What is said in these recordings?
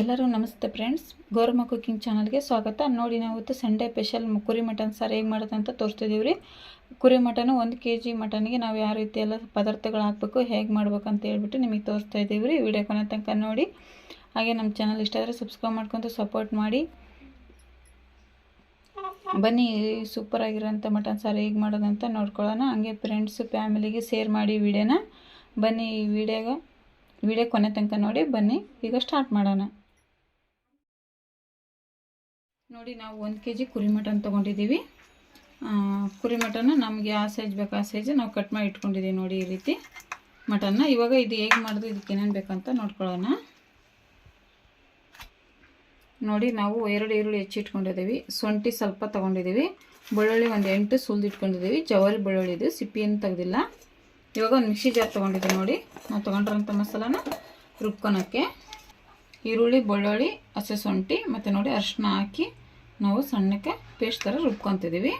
ಎಲ್ಲರೂ ನಮಸ್ತೆ friends. Gowramma cooking ಚಾನಲ್ಗೆ ಸ್ವಾಗತ. ನೋಡಿ ನಾವು ಇವತ್ತು ಸಂಡೇ ಸ್ಪೆಷಲ್ ಕುರಿ ಮಟನ್ ಸಾರು ಹೇಗೆ ಮಾಡೋದು ಅಂತ ತೋರಿಸ್ತಿದ್ದೀವಿ ರೀ ಕುರಿ ಮಟನು ಒಂದು ಕೆ ಜಿ ಮಟನ್ಗೆ ನಾವು ಯಾವ ರೀತಿ ಎಲ್ಲ ಪದಾರ್ಥಗಳು ಹಾಕಬೇಕು, ಹೇಗೆ ಮಾಡ್ಬೇಕು ಅಂತ ಹೇಳ್ಬಿಟ್ಟು ನಿಮಗೆ ತೋರಿಸ್ತಾ ಇದ್ದೀವಿ ರೀ ವಿಡಿಯೋ ಕೊನೆ ತನಕ ನೋಡಿ. ಹಾಗೆ ನಮ್ಮ ಚಾನಲ್ ಇಷ್ಟ ಆದರೆ ಸಬ್ಸ್ಕ್ರೈಬ್ ಮಾಡ್ಕೊಂಡು ಸಪೋರ್ಟ್ ಮಾಡಿ. ಬನ್ನಿ, ಸೂಪರ್ ಆಗಿರೋಂಥ ಮಟನ್ ಸಾರು ಹೇಗೆ ಮಾಡೋದಂತ ನೋಡ್ಕೊಳ್ಳೋಣ. ಹಾಗೆ ಫ್ರೆಂಡ್ಸು, ಫ್ಯಾಮಿಲಿಗೆ ಶೇರ್ ಮಾಡಿ ವಿಡಿಯೋನ. ಬನ್ನಿ ಈ ವಿಡಿಯೋಗ, ವಿಡಿಯೋ ಕೊನೆ ತನಕ ನೋಡಿ. ಬನ್ನಿ, ಈಗ ಸ್ಟಾರ್ಟ್ ಮಾಡೋಣ. ನೋಡಿ, ನಾವು ಒಂದು ಕೆ ಜಿ ಕುರಿ ಮಟನ್ ತೊಗೊಂಡಿದ್ದೀವಿ. ಕುರಿ ಮಟನ್ನ ನಮಗೆ ಆ ಸೈಜ್ ಬೇಕು, ಆ ಸೈಜ್ ನಾವು ಕಟ್ ಮಾಡಿ ಇಟ್ಕೊಂಡಿದ್ದೀವಿ ನೋಡಿ ಈ ರೀತಿ ಮಟನ್ನ. ಇವಾಗ ಇದು ಹೇಗೆ ಮಾಡೋದು, ಇದಕ್ಕೆ ಏನೇನು ಬೇಕಂತ ನೋಡ್ಕೊಳ್ಳೋಣ. ನೋಡಿ, ನಾವು ಎರಡು ಈರುಳ್ಳಿ ಹೆಚ್ಚಿಟ್ಕೊಂಡಿದ್ದೀವಿ ಶುಂಠಿ ಸ್ವಲ್ಪ ತೊಗೊಂಡಿದ್ದೀವಿ. ಬೆಳ್ಳುಳ್ಳಿ ಒಂದು ಎಂಟು ಸುಲ್ದು ಇಟ್ಕೊಂಡಿದ್ದೀವಿ. ಜವಾರಿ ಬೆಳ್ಳುಳ್ಳಿ ಇದು ಸಿಪ್ಪಿಯನ್ನು ತೆಗೆದಿಲ್ಲ. ಇವಾಗ ಒಂದು ಮಿಕ್ಸಿ ಜಾರ್ ತೊಗೊಂಡಿದ್ದೀವಿ ನೋಡಿ. ನಾವು ತೊಗೊಂಡಿರೋಂಥ ಮಸಾಲಾನ ರುಬ್ಕೊಳಕ್ಕೆ. ಈರುಳ್ಳಿ, ಬೆಳ್ಳುಳ್ಳಿ, ಹಸಿ ಶುಂಠಿ, ಮತ್ತು ನೋಡಿ ಅರಶಿನ ಹಾಕಿ ನಾವು ಸಣ್ಣಕ್ಕೆ ಪೇಸ್ಟ್ ಥರ ರುಬ್ಕೊತಿದ್ದೀವಿ.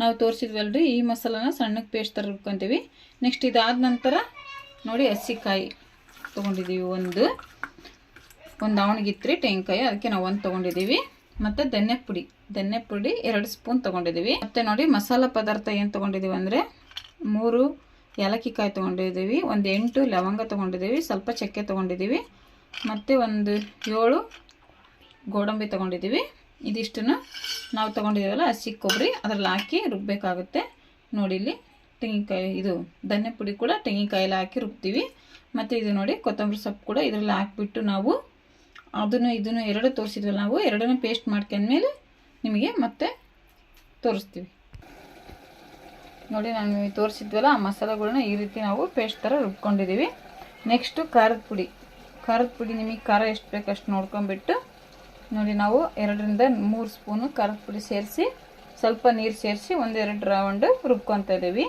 ನಾವು ತೋರಿಸಿದ್ವಲ್ರಿ, ಈ ಮಸಾಲಾನ ಸಣ್ಣಕ್ಕೆ ಪೇಸ್ಟ್ ಥರ ರುಬ್ಕೊತೀವಿ. ನೆಕ್ಸ್ಟ್ ಇದಾದ ನಂತರ ನೋಡಿ ಹಸಿಕಾಯಿ ತೊಗೊಂಡಿದ್ದೀವಿ ಒಂದು. ಒಂದು ಅವಣಿಗಿತ್ರಿ ತೆಂಗಿನಕಾಯಿ, ಅದಕ್ಕೆ ನಾವು ಒಂದು ತೊಗೊಂಡಿದ್ದೀವಿ. ಮತ್ತು ಧನ್ಯ ಪುಡಿ ಧನ್ಯ ಪುಡಿ ಎರಡು ಸ್ಪೂನ್ ತೊಗೊಂಡಿದ್ದೀವಿ. ಮತ್ತು ನೋಡಿ ಮಸಾಲ ಪದಾರ್ಥ ಏನು ತೊಗೊಂಡಿದ್ದೀವಿ ಅಂದರೆ ಮೂರು ಏಲಕ್ಕಿ ಕಾಯಿ ತೊಗೊಂಡಿದ್ದೀವಿ, ಒಂದು ಎಂಟು ಲವಂಗ ತೊಗೊಂಡಿದ್ದೀವಿ, ಸ್ವಲ್ಪ ಚಕ್ಕೆ ತೊಗೊಂಡಿದ್ದೀವಿ. ಮತ್ತು ಒಂದು ಏಳು ಗೋಡಂಬಿ ತೊಗೊಂಡಿದ್ದೀವಿ. ಇದಿಷ್ಟನ್ನು ನಾವು ತೊಗೊಂಡಿದ್ದೀವಲ್ಲ, ಹಸಿ ಕೊಬ್ಬರಿ, ಅದರಲ್ಲಿ ಹಾಕಿ ರುಬ್ಬಬೇಕಾಗುತ್ತೆ ನೋಡಿ ಇಲ್ಲಿ ತೆಂಗಿನಕಾಯಿ, ಇದು ಧನ್ಯ ಪುಡಿ ಕೂಡ ತೆಂಗಿನಕಾಯಲ್ಲಿ ಹಾಕಿ ರುಬ್ತೀವಿ. ಮತ್ತು ಇದು ನೋಡಿ ಕೊತ್ತಂಬರಿ ಸೊಪ್ಪು ಕೂಡ ಇದರಲ್ಲಿ ಹಾಕಿಬಿಟ್ಟು ನಾವು ಅದನ್ನು, ಇದನ್ನು ಎರಡು ತೋರಿಸಿದ್ವಲ್ಲ ನಾವು, ಎರಡನ್ನೂ ಪೇಸ್ಟ್ ಮಾಡ್ಕೊಂಡ್ಮೇಲೆ ನಿಮಗೆ ಮತ್ತೆ ತೋರಿಸ್ತೀವಿ. ನೋಡಿ ನಾನು ತೋರಿಸಿದ್ವಲ್ಲ, ಆ ಮಸಾಲೆಗಳನ್ನ ಈ ರೀತಿ ನಾವು ಪೇಸ್ಟ್ ಥರ ರುಬ್ಕೊಂಡಿದ್ದೀವಿ. ನೆಕ್ಸ್ಟು ಖಾರದ ಪುಡಿ. ಖಾರದ ಪುಡಿ ನಿಮಗೆ ಖಾರ ಎಷ್ಟು ಬೇಕು ಅಷ್ಟು ನೋಡ್ಕೊಂಬಿಟ್ಟು ನೋಡಿ ನಾವು ಎರಡರಿಂದ ಮೂರು ಸ್ಪೂನು ಖಾರದ ಪುಡಿ ಸೇರಿಸಿ ಸ್ವಲ್ಪ ನೀರು ಸೇರಿಸಿ ಒಂದೆರಡು ರೌಂಡ್ ರುಬ್ಕೊತ ಇದ್ದೀವಿ.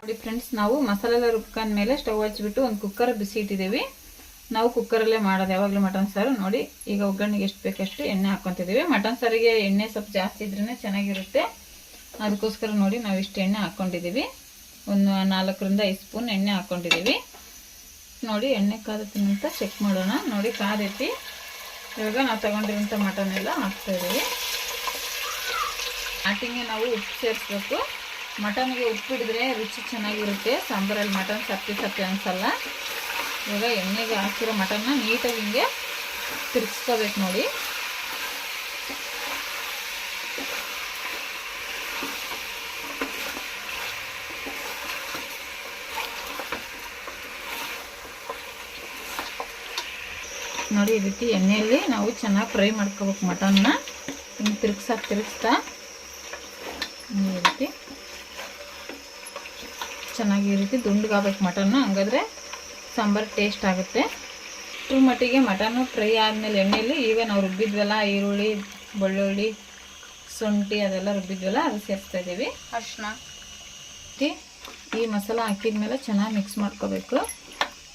ನೋಡಿ ಫ್ರೆಂಡ್ಸ್, ನಾವು ಮಸಾಲೆ ರುಬ್ಕೊಂಡ ಮೇಲೆ ಸ್ಟವ್ ಹಚ್ಬಿಟ್ಟು ಒಂದು ಕುಕ್ಕರ್ ಬಿಸಿ ಇಟ್ಟಿದ್ದೀವಿ. ನಾವು ಕುಕ್ಕರಲ್ಲೇ ಮಾಡೋದು, ಯಾವಾಗಲೂ ಮಟನ್ ಸಾರು. ನೋಡಿ, ಈಗ ಒಗ್ಗರಣೆಗೆ ಎಷ್ಟು ಬೇಕಷ್ಟು ಎಣ್ಣೆ ಹಾಕ್ಕೊತಿದ್ದೀವಿ. ಮಟನ್ ಸಾರಿಗೆ ಎಣ್ಣೆ ಸ್ವಲ್ಪ ಜಾಸ್ತಿ ಇದ್ರೇ ಚೆನ್ನಾಗಿರುತ್ತೆ. ಅದಕ್ಕೋಸ್ಕರ ನೋಡಿ ನಾವು ಇಷ್ಟು ಎಣ್ಣೆ ಹಾಕ್ಕೊಂಡಿದ್ದೀವಿ. ಒಂದು ನಾಲ್ಕರಿಂದ ಐದು ಸ್ಪೂನ್ ಎಣ್ಣೆ ಹಾಕ್ಕೊಂಡಿದ್ದೀವಿ. ನೋಡಿ ಎಣ್ಣೆ ಕಾದ ಅಂತ ಚೆಕ್ ಮಾಡೋಣ. ನೋಡಿ ಕಾದೈತಿ ಇವಾಗ ನಾವು ತಗೊಂಡಿರುವಂಥ ಮಟನ್ ಎಲ್ಲ ಹಾಕ್ತಾಯಿದ್ದೀವಿ ಆಟಿಂಗೆ ನಾವು ಉಪ್ಪು ಸೇರಿಸ್ಬೇಕು. ಮಟನ್ಗೆ ಉಪ್ಪು ಹಿಡಿದ್ರೆ ರುಚಿ ಚೆನ್ನಾಗಿರುತ್ತೆ. ಸಾಂಬಾರಲ್ಲಿ ಮಟನ್ ಸಪ್ಪೆ ಸಪ್ಪೆ ಅನಿಸಲ್ಲ. ಇವಾಗ ಎಣ್ಣೆಗೆ ಹಾಕಿರೋ ಮಟನ್ನ ನೀಟಾಗಿ ಹಿಂಗೆ ತಿರ್ಗಿಸ್ಕೋಬೇಕು ನೋಡಿ. ನೋಡಿ ಈ ರೀತಿ ಎಣ್ಣೆಯಲ್ಲಿ ನಾವು ಚೆನ್ನಾಗಿ ಫ್ರೈ ಮಾಡ್ಕೋಬೇಕು ಮಟನ್ನ. ಹಿಂಗೆ ತಿರುಗ್ಸಾ ತಿರುಗಿಸ್ತಾ ಈ ರೀತಿ ಚೆನ್ನಾಗಿ ಈ ರೀತಿ ದುಂಡ್ಗಾಗಬೇಕು ಮಟನ್ನು. ಹಂಗಾದ್ರೆ ಸಾಂಬಾರು ಟೇಸ್ಟ್ ಆಗುತ್ತೆ. ಇಷ್ಟು ಮಟ್ಟಿಗೆ ಮಟನ್ನು ಫ್ರೈ ಆದಮೇಲೆ ಎಣ್ಣೆಯಲ್ಲಿ ಈಗ ನಾವು ರುಬ್ಬಿದ್ವಲ್ಲ ಈರುಳ್ಳಿ ಬೆಳ್ಳುಳ್ಳಿ ಶುಂಠಿ ಅದೆಲ್ಲ ರುಬ್ಬಿದ್ವಲ್ಲ ಅದು ಸೇರಿಸ್ತಾ ಇದ್ದೀವಿ. ಅರ್ಶನ ಈ ಮಸಾಲ ಹಾಕಿದ್ಮೇಲೆ ಚೆನ್ನಾಗಿ ಮಿಕ್ಸ್ ಮಾಡ್ಕೋಬೇಕು.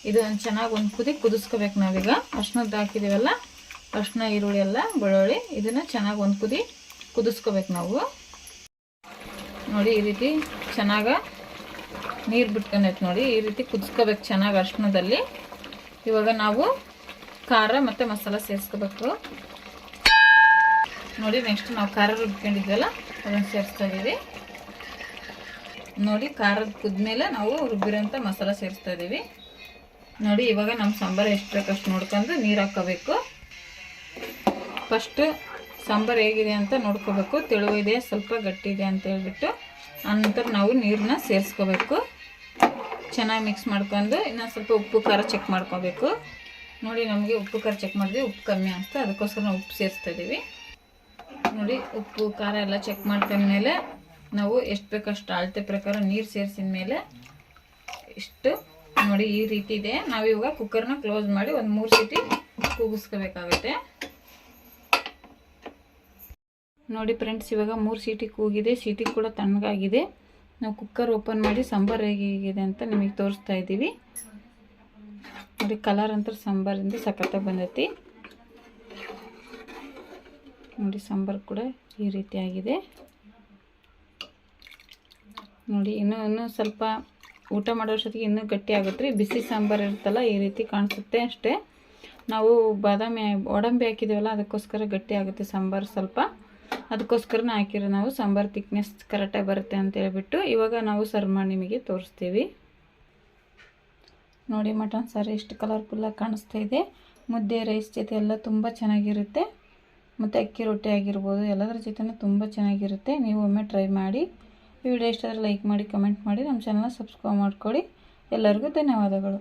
ಇದು ಒಂದು ಚೆನ್ನಾಗಿ ಒಂದು ಕುದಿ ಕುದಿಸ್ಕೋಬೇಕು ನಾವೀಗ. ಅರ್ಶನದ್ದು ಹಾಕಿದ್ದೀವಲ್ಲ ಅರ್ಶಿನ ಈರುಳ್ಳಿ ಎಲ್ಲ, ಬೆಳ್ಳುಳ್ಳಿ, ಇದನ್ನು ಚೆನ್ನಾಗಿ ಒಂದು ಕುದಿ ಕುದಿಸ್ಕೋಬೇಕು ನಾವು. ನೋಡಿ, ಈ ರೀತಿ ಚೆನ್ನಾಗಿ ನೀರು ಬಿಟ್ಕೊಂಡೈತೆ ನೋಡಿ, ಈ ರೀತಿ ಕುದಿಸ್ಕೋಬೇಕು ಚೆನ್ನಾಗಿ ಅರ್ಶಿನದಲ್ಲಿ ಇವಾಗ ನಾವು ಖಾರ ಮತ್ತು ಮಸಾಲ ಸೇರಿಸ್ಕೋಬೇಕು. ನೋಡಿ, ನೆಕ್ಸ್ಟ್ ನಾವು ಖಾರ ರುಬ್ಕೊಂಡಿದ್ವಲ್ಲ ಅದನ್ನು ಸೇರಿಸ್ತಾ ಇದ್ದೀವಿ ನೋಡಿ, ಖಾರದ ಕುದ್ಮೇಲೆ ನಾವು ರುಬ್ಬಿರೋಂಥ ಮಸಾಲ ಸೇರಿಸ್ತಾ ಇದ್ದೀವಿ ನೋಡಿ, ಇವಾಗ ನಮ್ಮ ಸಾಂಬಾರು ಎಷ್ಟು ಅಷ್ಟು ನೋಡ್ಕೊಂಡು ನೀರು ಹಾಕೋಬೇಕು ಫಸ್ಟು ಸಾಂಬಾರು ಹೇಗಿದೆ ಅಂತ ನೋಡ್ಕೋಬೇಕು. ತೆಳುವಿದೆ ಸ್ವಲ್ಪ ಗಟ್ಟಿ ಇದೆ ಅಂತ ಹೇಳ್ಬಿಟ್ಟು ಅನಂತರ ನಾವು ನೀರನ್ನ ಸೇರಿಸ್ಕೋಬೇಕು. ಚೆನ್ನಾಗಿ ಮಿಕ್ಸ್ ಮಾಡ್ಕೊಂಡು ಇನ್ನೊಂದು ಸ್ವಲ್ಪ ಉಪ್ಪು, ಖಾರ ಚೆಕ್ ಮಾಡ್ಕೋಬೇಕು. ನೋಡಿ, ನಮಗೆ ಉಪ್ಪು, ಖಾರ ಚೆಕ್ ಮಾಡಿದ್ವಿ ಉಪ್ಪು ಕಮ್ಮಿ ಆಗ್ತದೆ. ಅದಕ್ಕೋಸ್ಕರ ನಾವು ಉಪ್ಪು ಸೇರಿಸ್ತಾ ಇದ್ದೀವಿ ನೋಡಿ, ಉಪ್ಪು, ಖಾರ ಎಲ್ಲ ಚೆಕ್ ಮಾಡ್ಕೊಂಡ್ಮೇಲೆ ನಾವು ಎಷ್ಟು ಬೇಕಷ್ಟು ಅಳತೆ ಪ್ರಕಾರ ನೀರು ಸೇರಿಸಿದ ಮೇಲೆ ಇಷ್ಟು ನೋಡಿ ಈ ರೀತಿ ಇದೆ. ನಾವು ಇವಾಗ ಕುಕ್ಕರ್ನ ಕ್ಲೋಸ್ ಮಾಡಿ ಒಂದು ಮೂರು ಸೀಟಿ ಕೂಗಿಸ್ಕೋಬೇಕಾಗುತ್ತೆ. ನೋಡಿ ಫ್ರೆಂಡ್ಸ್ ಇವಾಗ ಮೂರು ಸೀಟಿ ಕೂಗಿದೆ. ಸೀಟಿ ಕೂಡ ತಣ್ಣಗಾಗಿದೆ. ನಾವು ಕುಕ್ಕರ್ ಓಪನ್ ಮಾಡಿ ಸಾಂಬಾರು ಹೇಗಿದೆ ಅಂತ ನಿಮಗೆ ತೋರಿಸ್ತಾ ಇದ್ದೀವಿ. ನೋಡಿ ಕಲರ್ ಅಂತ ಸಾಂಬಾರಿಂದ ಸಖತ್ತಾಗಿ ಬಂದೈತಿ. ನೋಡಿ ಸಾಂಬಾರು ಕೂಡ ಈ ರೀತಿಯಾಗಿದೆ ನೋಡಿ ಇನ್ನೂ ಇನ್ನೂ ಸ್ವಲ್ಪ ಊಟ ಮಾಡೋಷ್ಟೊತ್ತಿಗೆ ಇನ್ನೂ ಗಟ್ಟಿ ಆಗುತ್ತೆ ರೀ. ಬಿಸಿ ಸಾಂಬಾರು ಇರುತ್ತಲ್ಲ, ಈ ರೀತಿ ಕಾಣಿಸುತ್ತೆ ಅಷ್ಟೇ. ನಾವು ಬಾದಾಮಿ ಒಡಂಬಿ ಹಾಕಿದ್ದೀವಲ್ಲ ಅದಕ್ಕೋಸ್ಕರ ಗಟ್ಟಿ ಆಗುತ್ತೆ ಸಾಂಬಾರು ಸ್ವಲ್ಪ. ಅದಕ್ಕೋಸ್ಕರನೇ ಹಾಕಿರೋ ನಾವು ಸಾಂಬಾರು ತಿಕ್ನೆಸ್ ಕರೆಕ್ಟಾಗಿ ಬರುತ್ತೆ ಅಂತ ಹೇಳಿಬಿಟ್ಟು ಇವಾಗ ನಾವು ಸರ್ವ್ ನಿಮಗೆ ತೋರಿಸ್ತೀವಿ. ನೋಡಿ ಮಟನ್ ಸಾರು ಎಷ್ಟು ಕಲರ್ಫುಲ್ಲಾಗಿ ಕಾಣಿಸ್ತಾ ಇದೆ. ಮುದ್ದೆ ರೈಸ್ ಜೊತೆ ಎಲ್ಲ ತುಂಬ ಚೆನ್ನಾಗಿರುತ್ತೆ. ಮತ್ತು ಅಕ್ಕಿ ರೊಟ್ಟಿ ಆಗಿರ್ಬೋದು, ಎಲ್ಲದರ ಜೊತೆ ತುಂಬ ಚೆನ್ನಾಗಿರುತ್ತೆ. ನೀವು ಒಮ್ಮೆ ಟ್ರೈ ಮಾಡಿ. ಈ ವಿಡಿಯೋ ಇಷ್ಟ ಲೈಕ್ ಮಾಡಿ ಕಮೆಂಟ್ ಮಾಡಿ ನಮ್ಮ ಚಾನಲ್ನ ಸಬ್ಸ್ಕ್ರೈಬ್ ಮಾಡ್ಕೊಳ್ಳಿ ಎಲ್ಲರಿಗೂ ಧನ್ಯವಾದಗಳು.